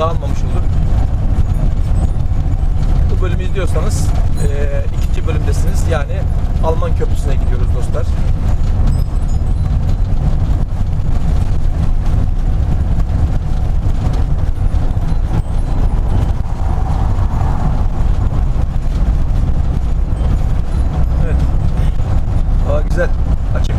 dağılmamış olur. Bu bölümü izliyorsanız eee, ikinci bölümdesiniz. Yani Alman Köprüsü'ne gidiyoruz dostlar. Evet. Hava güzel. Açık.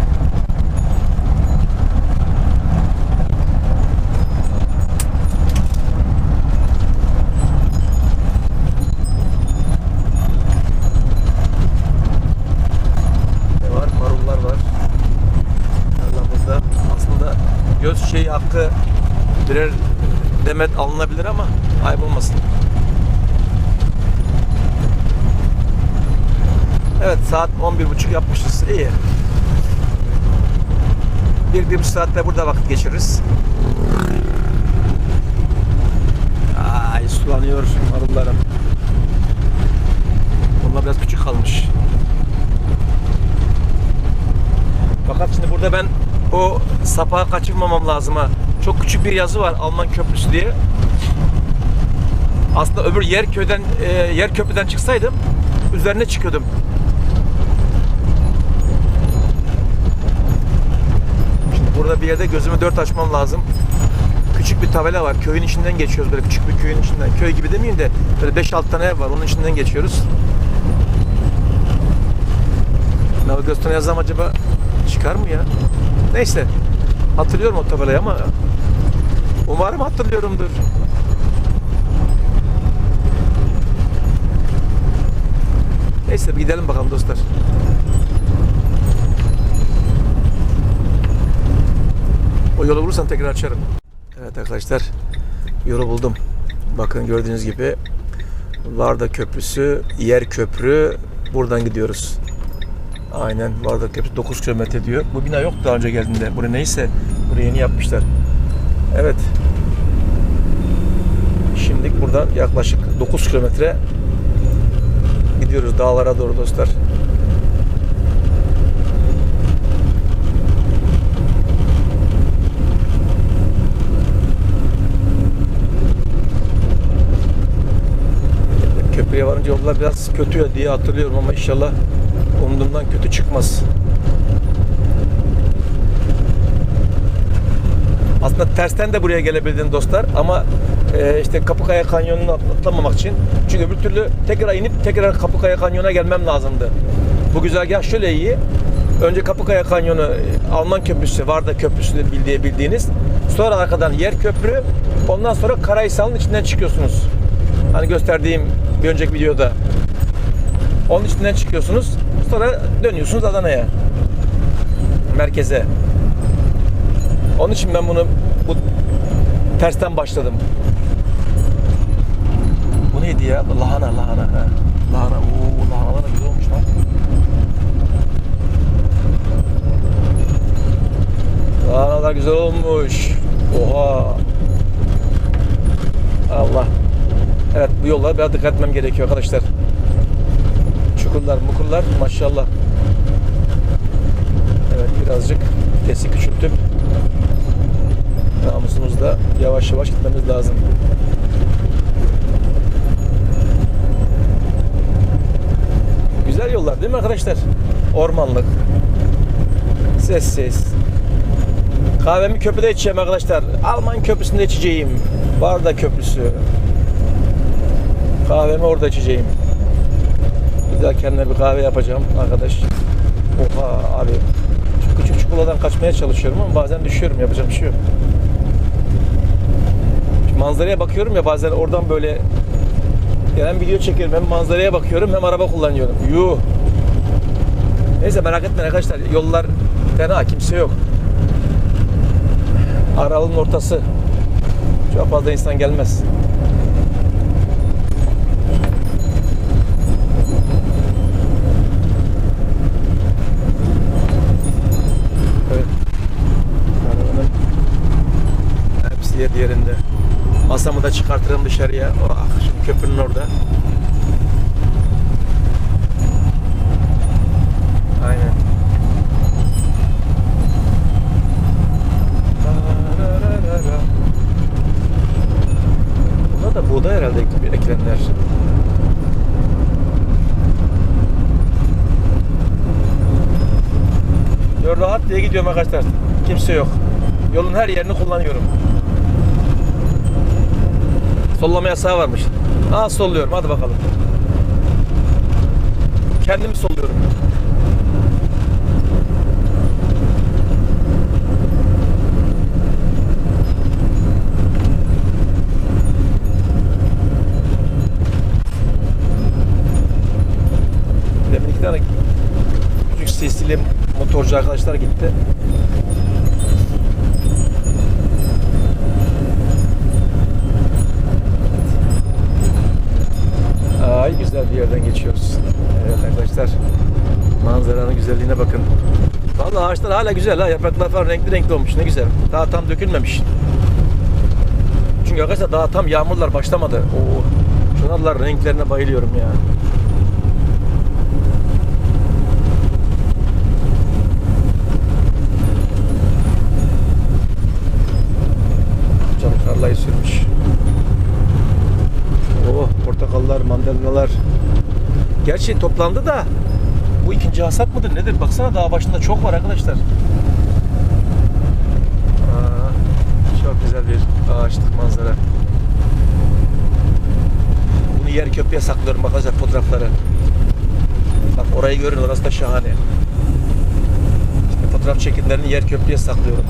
Ne var? Marullar var. Tarlamızda. Aslında göz şeyi hakkı birer demet alınabilir ama ayıp olmasın. Evet saat 11.30 yapmışız. İyi. Bir, bir buçuk saatte burada vakit geçiririz. Ay sulanıyor marullarım. Bunlar biraz küçük kalmış. Fakat şimdi burada ben o sapağı kaçırmamam lazım ha. Çok küçük bir yazı var Alman Köprüsü diye. Aslında öbür yer köyden e, yer köprüden çıksaydım üzerine çıkıyordum. Burada bir yerde gözümü dört açmam lazım. Küçük bir tabela var. Köyün içinden geçiyoruz böyle küçük bir köyün içinden. Köy gibi demeyeyim de böyle 5-6 tane ev var. Onun içinden geçiyoruz. Navigasyona yazsam acaba çıkar mı ya? Neyse. Hatırlıyorum o tabelayı ama umarım hatırlıyorumdur. Neyse gidelim bakalım dostlar. Yolu bulursam tekrar açarım. Evet arkadaşlar yolu buldum. Bakın gördüğünüz gibi Varda Köprüsü, yer köprü. Buradan gidiyoruz. Aynen Varda Köprüsü 9 kilometre diyor. Bu bina yoktu daha önce geldiğinde. Buraya neyse burayı yeni yapmışlar. Evet. Şimdi buradan yaklaşık 9 kilometre gidiyoruz dağlara doğru dostlar. Varınca yollar biraz kötü diye hatırlıyorum ama inşallah umduğumdan kötü çıkmaz. Aslında tersten de buraya gelebildim dostlar ama e, işte Kapıkaya Kanyonu'nu atlamamak için. Çünkü öbür türlü tekrar inip tekrar Kapıkaya Kanyonu'na gelmem lazımdı. Bu güzergah şöyle iyi. Önce Kapıkaya Kanyonu, e, Alman Köprüsü, Varda Köprüsü bildiği bildiğiniz. Sonra arkadan yer köprü. Ondan sonra Karahisar'ın içinden çıkıyorsunuz. Hani gösterdiğim bir önceki videoda. Onun içinden çıkıyorsunuz. Sonra dönüyorsunuz Adana'ya. Merkeze. Onun için ben bunu bu tersten başladım. Bu neydi ya? Lahana, lahana. Ha. Lahana. Oo, lahana da güzel olmuş lan. Lahanalar güzel olmuş. Oha. Evet bu yollara biraz dikkat etmem gerekiyor arkadaşlar. Çukurlar, mukurlar maşallah. Evet birazcık vitesi küçültüp namusumuzda yavaş yavaş gitmemiz lazım. Güzel yollar değil mi arkadaşlar? Ormanlık. Sessiz. Kahvemi köprüde içeceğim arkadaşlar. Alman köprüsünde içeceğim. Barda köprüsü. Kahvemi orada içeceğim. Güzel kendime bir kahve yapacağım arkadaş. Oha abi. Şu küçük çukurlardan kaçmaya çalışıyorum ama bazen düşüyorum. Yapacak bir şey yok. Şu manzaraya bakıyorum ya bazen oradan böyle gelen video çekiyorum. Hem manzaraya bakıyorum hem araba kullanıyorum. Yuh. Neyse merak etmeyin arkadaşlar. Yollar fena. Kimse yok. Aralığın ortası. Çok fazla insan gelmez. Evet. Arabanın hepsi yer yerinde. Masamı da çıkartırım dışarıya. Oh, şimdi köprünün orada. Aynen. Bunlar da buğday herhalde ek- eklenler. Yol rahat diye gidiyorum arkadaşlar. Kimse yok. Yolun her yerini kullanıyorum. Sollama yasağı varmış. Aa solluyorum hadi bakalım. Kendimi solluyorum. Demin iki tane küçük sesli motorcu arkadaşlar gitti. Ay güzel bir yerden geçiyoruz. Evet arkadaşlar. Manzaranın güzelliğine bakın. Vallahi ağaçlar hala güzel ha. Yapraklar falan renkli renkli olmuş. Ne güzel. Daha tam dökülmemiş. Çünkü arkadaşlar daha tam yağmurlar başlamadı. Oo. Şunlar renklerine bayılıyorum ya. Cam sürmüş. Oh portakallar, mandalinalar. Gerçi toplandı da bu ikinci hasat mıdır nedir? Baksana dağ başında çok var arkadaşlar. Aa, çok güzel bir ağaçlık manzara. Bunu yer köprüye saklıyorum bakacak fotoğrafları. Bak orayı görün orası da şahane. İşte fotoğraf çekimlerini yer köprüye saklıyorum.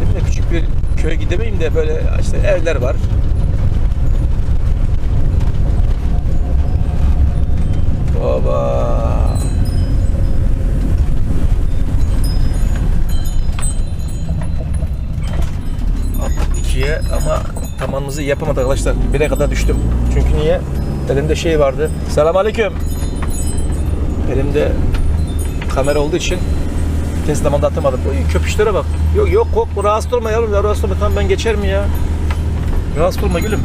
Dedim de küçük bir köye gidemeyim de böyle işte evler var. Baba. Attık ikiye ama tamamımızı yapamadık arkadaşlar. Bire kadar düştüm. Çünkü niye? Elimde şey vardı. Selamünaleyküm. Elimde kamera olduğu için test zamanda atamadım. Oy, köpüşlere bak. Yok yok korkma rahatsız olma yavrum ya rahatsız olma. Tamam ben geçerim ya. Rahatsız olma gülüm.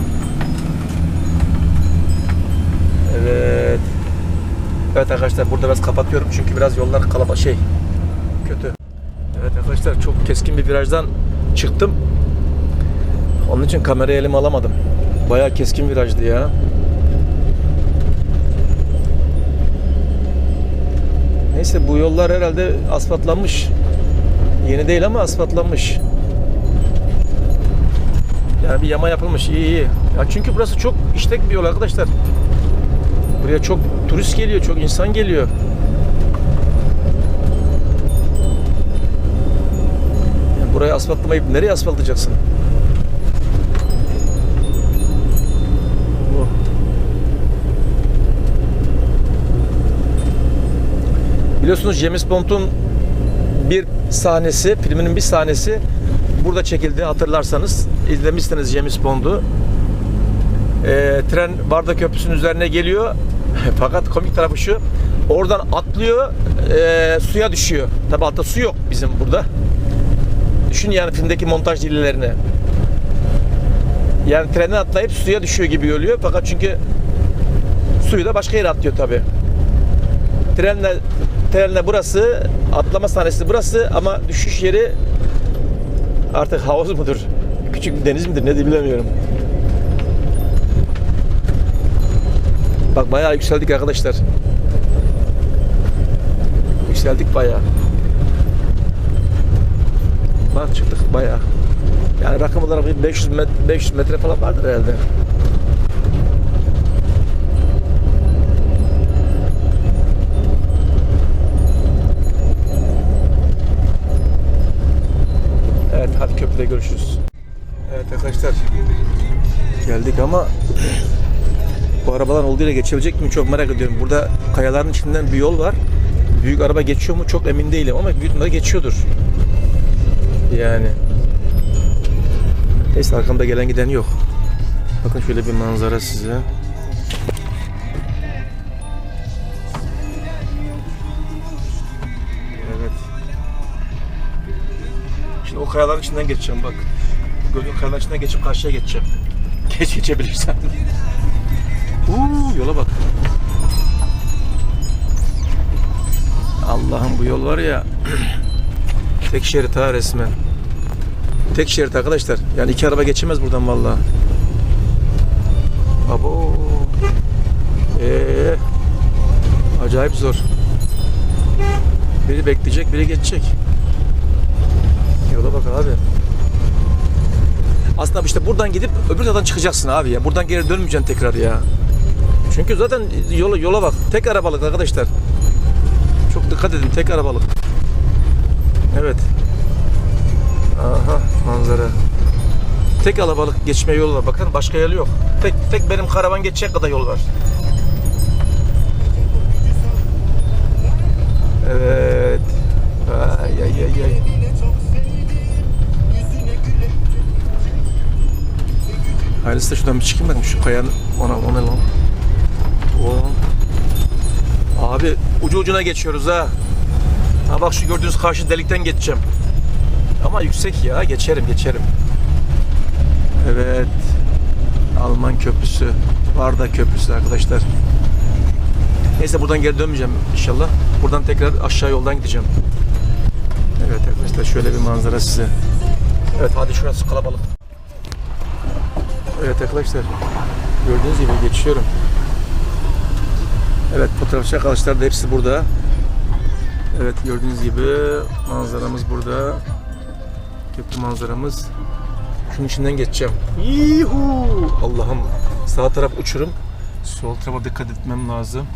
Evet. Evet arkadaşlar burada biraz kapatıyorum çünkü biraz yollar kalaba şey kötü. Evet arkadaşlar çok keskin bir virajdan çıktım. Onun için kamerayı elime alamadım. Bayağı keskin virajdı ya. Neyse bu yollar herhalde asfaltlanmış. Yeni değil ama asfaltlanmış. Yani bir yama yapılmış. iyi iyi. Ya çünkü burası çok işlek bir yol arkadaşlar. Buraya çok turist geliyor, çok insan geliyor. Yani burayı asfaltlamayıp nereye asfaltlayacaksın? Biliyorsunuz James Bond'un bir sahnesi, filminin bir sahnesi burada çekildi hatırlarsanız. izlemişsiniz James Bond'u. Ee, tren Barda Köprüsü'nün üzerine geliyor. Fakat komik tarafı şu. Oradan atlıyor, ee, suya düşüyor. Tabi altta su yok bizim burada. Düşün yani filmdeki montaj dillerini. Yani trenden atlayıp suya düşüyor gibi oluyor. Fakat çünkü suyu da başka yere atlıyor tabi. Trenle trenle burası, atlama sahnesi burası ama düşüş yeri artık havuz mudur? Küçük bir deniz midir? Ne diye bilemiyorum. Bak bayağı yükseldik arkadaşlar. Yükseldik bayağı. Bak çıktık bayağı. Yani rakım olarak bir 500 metre, 500 metre falan vardır herhalde. Evet köprüde görüşürüz. Evet arkadaşlar geldik ama bu arabalar olduğu yere geçebilecek mi çok merak ediyorum. Burada kayaların içinden bir yol var. Büyük araba geçiyor mu çok emin değilim ama büyük ihtimalle geçiyordur. Yani. Neyse arkamda gelen giden yok. Bakın şöyle bir manzara size. Evet. kayaların içinden geçeceğim bak. Gördüğün kayaların içinden geçip karşıya geçeceğim. Geç geçebilirsen. Uuu yola bak. Allah'ım bu yol var ya. Tek şerit ha resmen. Tek şerit arkadaşlar. Yani iki araba geçemez buradan vallahi. Abo. Ee, acayip zor. Biri bekleyecek, biri geçecek. Bak abi. Aslında işte buradan gidip öbür taraftan çıkacaksın abi ya. Buradan geri dönmeyeceksin tekrar ya. Çünkü zaten yola yola bak. Tek arabalık arkadaşlar. Çok dikkat edin tek arabalık. Evet. Aha manzara. Tek alabalık geçme yolu var. Bakın başka yolu yok. Tek tek benim karavan geçecek kadar yol var. Evet. Ay ay ay ay. Hayırlısı da şuradan bir çıkayım bakayım şu kayanın ona ona lan. O. Abi ucu ucuna geçiyoruz ha. Ha bak şu gördüğünüz karşı delikten geçeceğim. Ama yüksek ya geçerim geçerim. Evet. Alman köprüsü. Varda köprüsü arkadaşlar. Neyse buradan geri dönmeyeceğim inşallah. Buradan tekrar aşağı yoldan gideceğim. Evet arkadaşlar şöyle bir manzara size. Evet hadi şurası kalabalık. Evet arkadaşlar. Gördüğünüz gibi geçiyorum. Evet fotoğrafçı arkadaşlar da hepsi burada. Evet gördüğünüz gibi manzaramız burada. Köprü manzaramız. Şunun içinden geçeceğim. Yuhu! Allah'ım. Sağ taraf uçurum. Sol tarafa dikkat etmem lazım.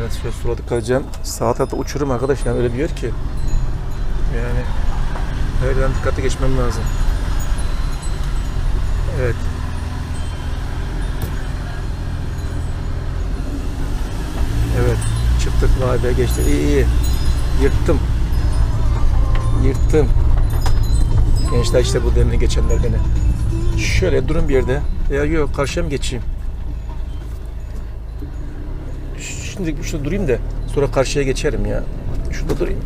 Evet şöyle sola dikkat edeceğim. Sağ tarafta uçurum arkadaş yani öyle bir yer ki. Yani her yerden dikkatli geçmem lazım. Evet. Çıktık vay be geçti. İyi iyi. Yırttım. Yırttım. Gençler işte bu demin geçenler beni. Şöyle durun bir yerde. Ya yok karşıya mı geçeyim? Şimdi şurada durayım da sonra karşıya geçerim ya. Şurada durayım.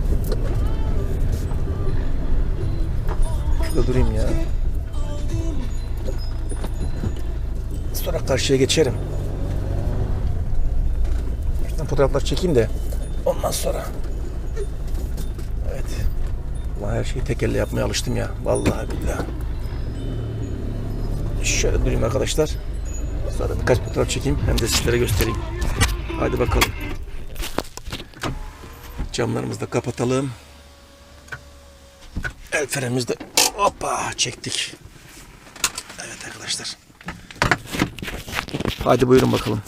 Şurada durayım ya. Sonra karşıya geçerim. Fotoğraflar çekeyim de ondan sonra. Evet. Vallahi her şeyi tek elle yapmaya alıştım ya. Vallahi billahi. Şöyle durayım arkadaşlar. Sonra birkaç fotoğraf çekeyim hem de sizlere göstereyim. Hadi bakalım. Camlarımızı da kapatalım. El frenimizi de hoppa çektik. Evet arkadaşlar. Hadi buyurun bakalım.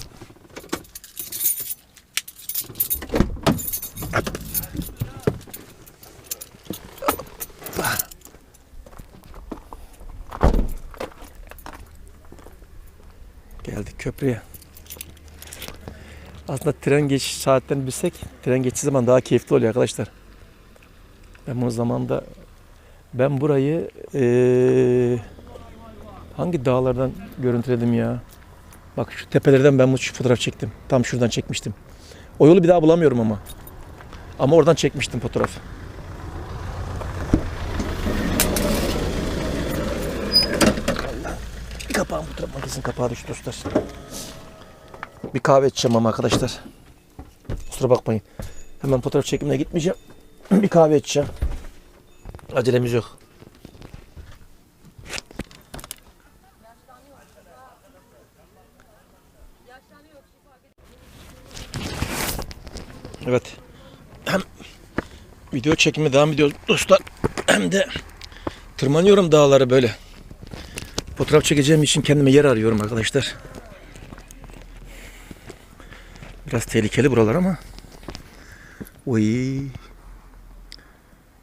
Geldik köprüye. Aslında tren geçiş saatlerini bilsek tren geçtiği zaman daha keyifli oluyor arkadaşlar. Ben o zamanda ben burayı eee, hangi dağlardan görüntüledim ya? Bak şu tepelerden ben bu şu fotoğraf çektim. Tam şuradan çekmiştim. O yolu bir daha bulamıyorum ama. Ama oradan çekmiştim fotoğraf. Allah. Bir makinesinin kapağı düştü dostlar. Bir kahve içeceğim ama arkadaşlar. Kusura bakmayın. Hemen fotoğraf çekimine gitmeyeceğim. Bir kahve içeceğim. Acelemiz yok. Evet. Hem video çekimi devam ediyoruz dostlar. Hem de tırmanıyorum dağları böyle. Fotoğraf çekeceğim için kendime yer arıyorum arkadaşlar. Biraz tehlikeli buralar ama. Oy.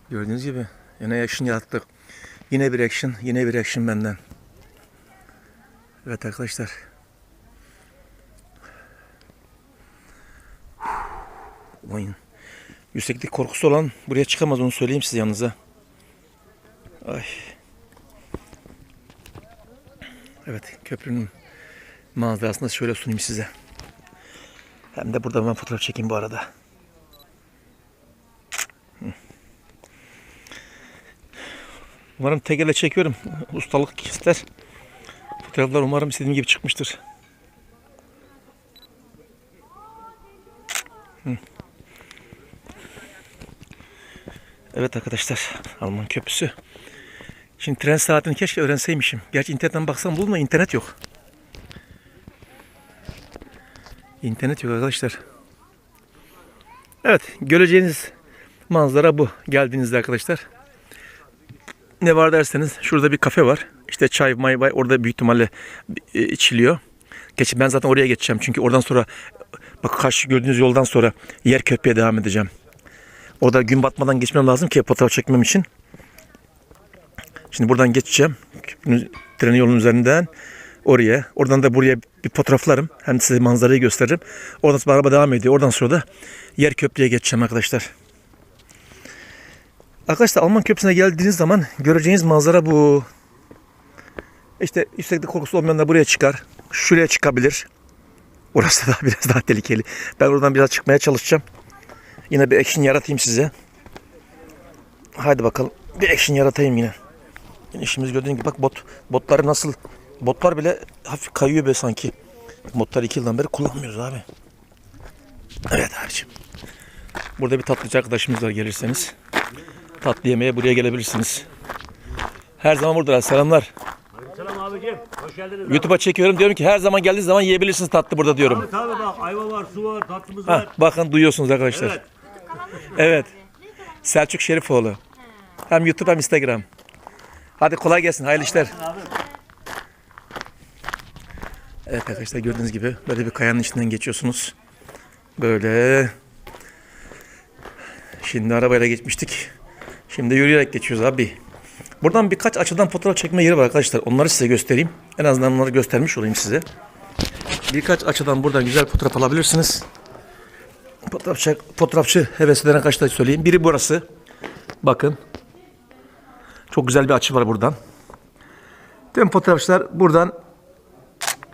Gördüğünüz gibi yine action yaptık. Yine bir action, yine bir action benden. Evet arkadaşlar. Oyun. Yükseklik korkusu olan buraya çıkamaz onu söyleyeyim size yanınıza. Ay. Evet köprünün manzarasını şöyle sunayım size. Hem de burada ben fotoğraf çekeyim bu arada. Umarım tekerle çekiyorum. Ustalık ister. Fotoğraflar umarım istediğim gibi çıkmıştır. Evet arkadaşlar. Alman köprüsü. Şimdi tren saatini keşke öğrenseymişim. Gerçi internetten baksam bulma internet yok. İnternet yok arkadaşlar. Evet göreceğiniz manzara bu geldiğinizde arkadaşlar. Ne var derseniz şurada bir kafe var. İşte çay may may orada büyük ihtimalle e, içiliyor. Geçin ben zaten oraya geçeceğim çünkü oradan sonra bak karşı gördüğünüz yoldan sonra yer köprüye devam edeceğim. Orada gün batmadan geçmem lazım ki fotoğraf çekmem için. Şimdi buradan geçeceğim. Tren yolunun üzerinden oraya. Oradan da buraya bir fotoğraflarım. Hem size manzarayı gösteririm. Oradan sonra araba devam ediyor. Oradan sonra da yer köprüye geçeceğim arkadaşlar. Arkadaşlar Alman köprüsüne geldiğiniz zaman göreceğiniz manzara bu. İşte yükseklik korkusu olmayanlar buraya çıkar. Şuraya çıkabilir. Orası da biraz daha tehlikeli. Ben oradan biraz çıkmaya çalışacağım. Yine bir action yaratayım size. Haydi bakalım. Bir action yaratayım yine. Yine işimiz gördüğün gibi bak bot botları nasıl botlar bile hafif kayıyor be sanki. Botları iki yıldan beri kullanmıyoruz abi. Evet abicim. Burada bir tatlıcı arkadaşımız var gelirseniz. Tatlı yemeye buraya gelebilirsiniz. Her zaman buradalar. Selamlar. Selam abicim. Hoş geldiniz. YouTube'a çekiyorum diyorum ki her zaman geldiğiniz zaman yiyebilirsiniz tatlı burada diyorum. Abi tabii bak ayva var, su var, tatlımız var. bakın duyuyorsunuz arkadaşlar. Evet. Evet. Selçuk Şerifoğlu. Hem YouTube hem Instagram. Hadi kolay gelsin. Hayırlı işler. Evet arkadaşlar gördüğünüz gibi böyle bir kayanın içinden geçiyorsunuz. Böyle. Şimdi arabayla geçmiştik. Şimdi yürüyerek geçiyoruz abi. Buradan birkaç açıdan fotoğraf çekme yeri var arkadaşlar. Onları size göstereyim. En azından onları göstermiş olayım size. Birkaç açıdan buradan güzel fotoğraf alabilirsiniz. Fotoğrafçı, fotoğrafçı heveslerine kaç da söyleyeyim. Biri burası. Bakın. Çok güzel bir açı var buradan. Tüm fotoğrafçılar buradan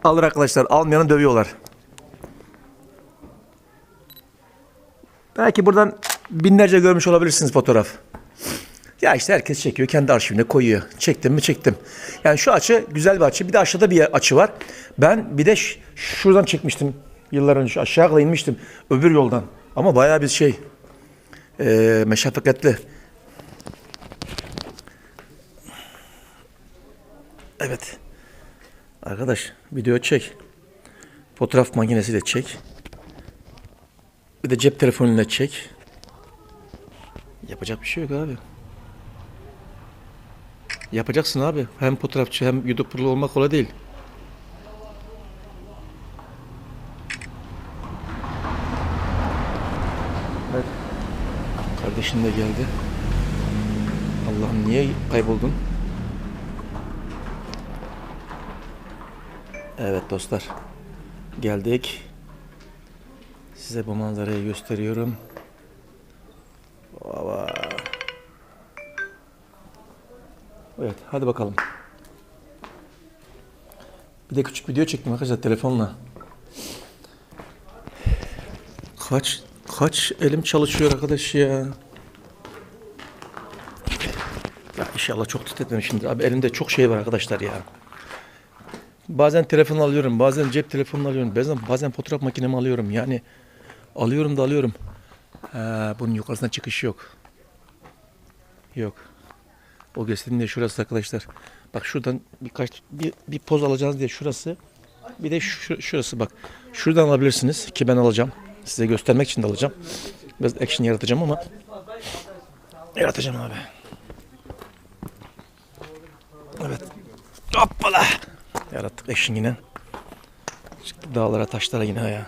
alır arkadaşlar. Almayanı dövüyorlar. Belki buradan binlerce görmüş olabilirsiniz fotoğraf. Ya işte herkes çekiyor. Kendi arşivine koyuyor. Çektim mi çektim. Yani şu açı güzel bir açı. Bir de aşağıda bir açı var. Ben bir de şuradan çekmiştim. Yıllar önce aşağı kadar inmiştim. Öbür yoldan. Ama bayağı bir şey. eee meşakkatli. Evet. Arkadaş video çek. Fotoğraf makinesiyle çek. Bir de cep telefonuyla çek. Yapacak bir şey yok abi. Yapacaksın abi. Hem fotoğrafçı hem YouTuber'lı olmak kolay değil. Evet. Kardeşin de geldi. Allah'ım niye kayboldun? Evet dostlar. Geldik. Size bu manzarayı gösteriyorum. Baba. Evet hadi bakalım. Bir de küçük video çektim arkadaşlar telefonla. Kaç kaç elim çalışıyor arkadaş ya. Ya inşallah çok titretmemişimdir. Abi elimde çok şey var arkadaşlar ya. Bazen telefon alıyorum, bazen cep telefonunu alıyorum, bazen, bazen fotoğraf makinemi alıyorum. Yani alıyorum da alıyorum. Ha, bunun yukarısına çıkış yok. Yok. O gösterdiğim de şurası arkadaşlar. Bak şuradan birkaç bir, bir poz alacağınız diye şurası. Bir de şu, şurası bak. Şuradan alabilirsiniz ki ben alacağım. Size göstermek için de alacağım. Biraz action yaratacağım ama yaratacağım abi. Evet. Hoppala. Yarattık action yine. Çıktı dağlara taşlara yine ya.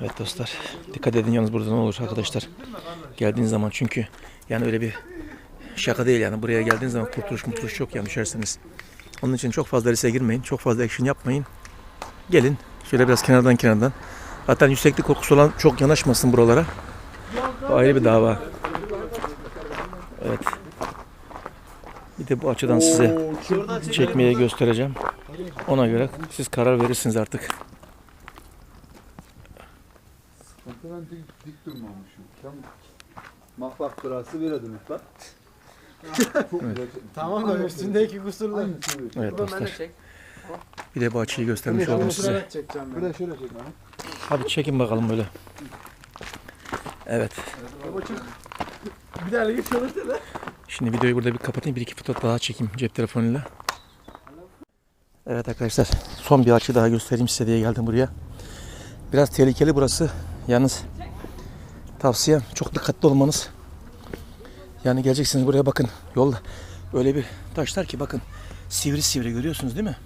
Evet dostlar. Dikkat edin yalnız burada ne olur arkadaşlar. Geldiğiniz zaman çünkü yani öyle bir şaka değil yani. Buraya geldiğiniz zaman kurtuluş mutluş yok yani düşerseniz. Onun için çok fazla riske girmeyin. Çok fazla action yapmayın. Gelin. Şöyle biraz kenardan kenardan. Zaten yükseklik korkusu olan çok yanaşmasın buralara. Bu ayrı bir dava. Evet. Bir de bu açıdan size çekmeye göstereceğim. Ona göre siz karar verirsiniz artık. Ben dik, dik durmamışım. Tam mahlak durası bir adım bak. Tamam da üstündeki kusurlar. Evet dostlar. Bir de bu açıyı göstermiş oldum size. Ben. Şöyle çek lan. Hadi çekin bakalım böyle. Evet. Bir daha de. Şimdi videoyu burada bir kapatayım. Bir iki fotoğraf daha çekeyim cep telefonuyla. Evet arkadaşlar. Son bir açı daha göstereyim size diye geldim buraya. Biraz tehlikeli burası. Yalnız tavsiyem çok dikkatli olmanız. Yani geleceksiniz buraya bakın. Yolda öyle bir taşlar ki bakın. Sivri sivri görüyorsunuz değil mi?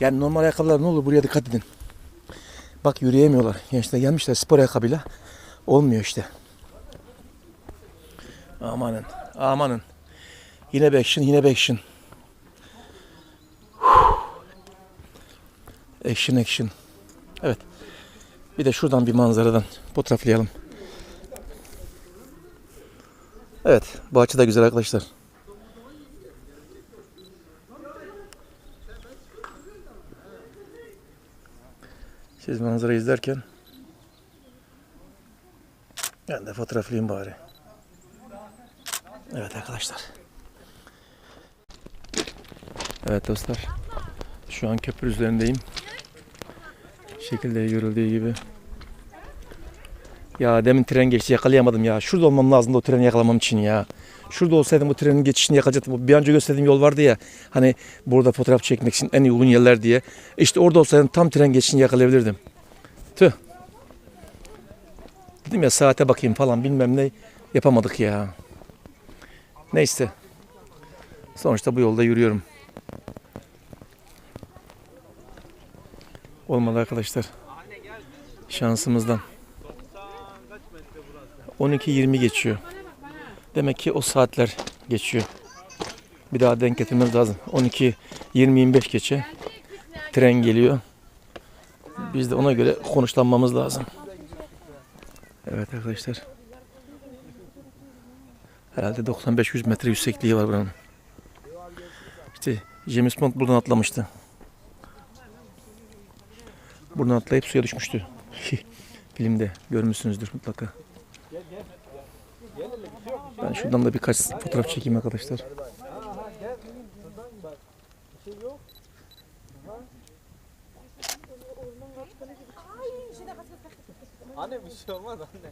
Yani normal ayakkabılar ne olur buraya dikkat edin. Bak yürüyemiyorlar. Gençler gelmişler spor ayakkabıyla. Olmuyor işte. Amanın. Amanın. Yine action, yine action. Action, action. Evet. Bir de şuradan bir manzaradan fotoğraflayalım. Evet. Açı da güzel arkadaşlar. Siz manzarayı izlerken ben de fotoğraflayayım bari. Evet arkadaşlar. Evet dostlar. Şu an köprü üzerindeyim. Şekilde görüldüğü gibi. Ya demin tren geçti yakalayamadım ya. Şurada olmam lazımdı o treni yakalamam için ya. Şurada olsaydım bu trenin geçişini yakalayacaktım. Bir önce gösterdiğim yol vardı ya. Hani burada fotoğraf çekmek için en uygun yerler diye. İşte orada olsaydım tam tren geçişini yakalayabilirdim. Tüh. Dedim ya saate bakayım falan bilmem ne yapamadık ya. Neyse. Sonuçta bu yolda yürüyorum. Olmadı arkadaşlar. Şansımızdan. 12.20 geçiyor. Demek ki o saatler geçiyor. Bir daha denk getirmemiz lazım. 12.20-25 geçe. Tren geliyor. Biz de ona göre konuşlanmamız lazım. Evet arkadaşlar. Herhalde 95-100 metre yüksekliği var buranın. İşte James Bond buradan atlamıştı. Buradan atlayıp suya düşmüştü. Filmde görmüşsünüzdür mutlaka. Ben şuradan da birkaç fotoğraf çekeyim arkadaşlar. Anne bir şey olmaz anne.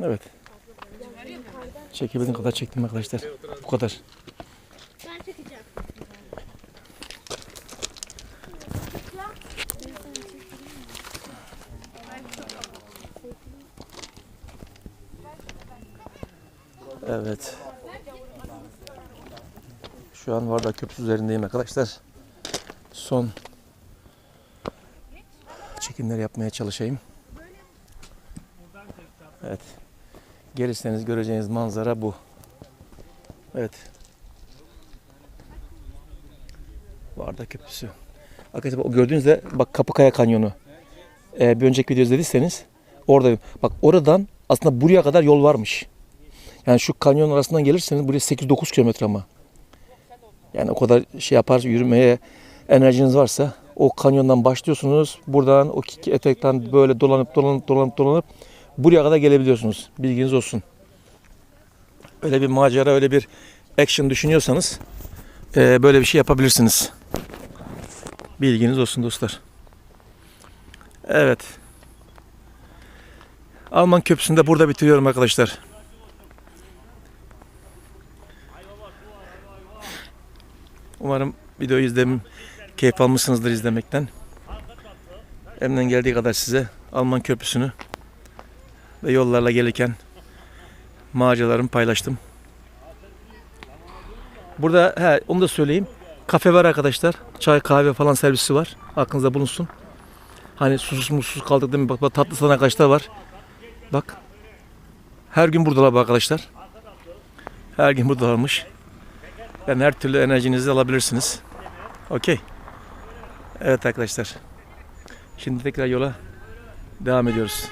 Evet. Çekebildiğim kadar çektim arkadaşlar. Bu kadar. Ben çekeceğim. Evet. Şu an Varda Köprüsü üzerindeyim arkadaşlar. Son çekimler yapmaya çalışayım. Evet. Gelirseniz göreceğiniz manzara bu. Evet. Varda Köprüsü. Arkadaşlar o gördüğünüzde bak Kapıkaya Kanyonu. Ee, bir önceki videoyu izlediyseniz orada bak oradan aslında buraya kadar yol varmış. Yani şu kanyon arasından gelirseniz buraya 8-9 kilometre ama. Yani o kadar şey yapar yürümeye enerjiniz varsa o kanyondan başlıyorsunuz. Buradan o etekten böyle dolanıp dolanıp dolanıp dolanıp buraya kadar gelebiliyorsunuz. Bilginiz olsun. Öyle bir macera, öyle bir action düşünüyorsanız eee, böyle bir şey yapabilirsiniz. Bilginiz olsun dostlar. Evet. Alman Köprüsü'nü burada bitiriyorum arkadaşlar. Umarım videoyu izlem keyif almışsınızdır izlemekten. Elimden geldiği kadar size Alman Köprüsü'nü ve yollarla gelirken maceralarımı paylaştım. Burada he, onu da söyleyeyim. Kafe var arkadaşlar. Çay kahve falan servisi var. Aklınızda bulunsun. Hani susuz mutsuz kaldık değil mi? Bak, bak tatlı sana arkadaşlar var. Bak. Her gün buradalar bu arkadaşlar. Her gün buradalarmış. Yani her türlü enerjinizi alabilirsiniz. Okey. Evet arkadaşlar. Şimdi tekrar yola devam ediyoruz.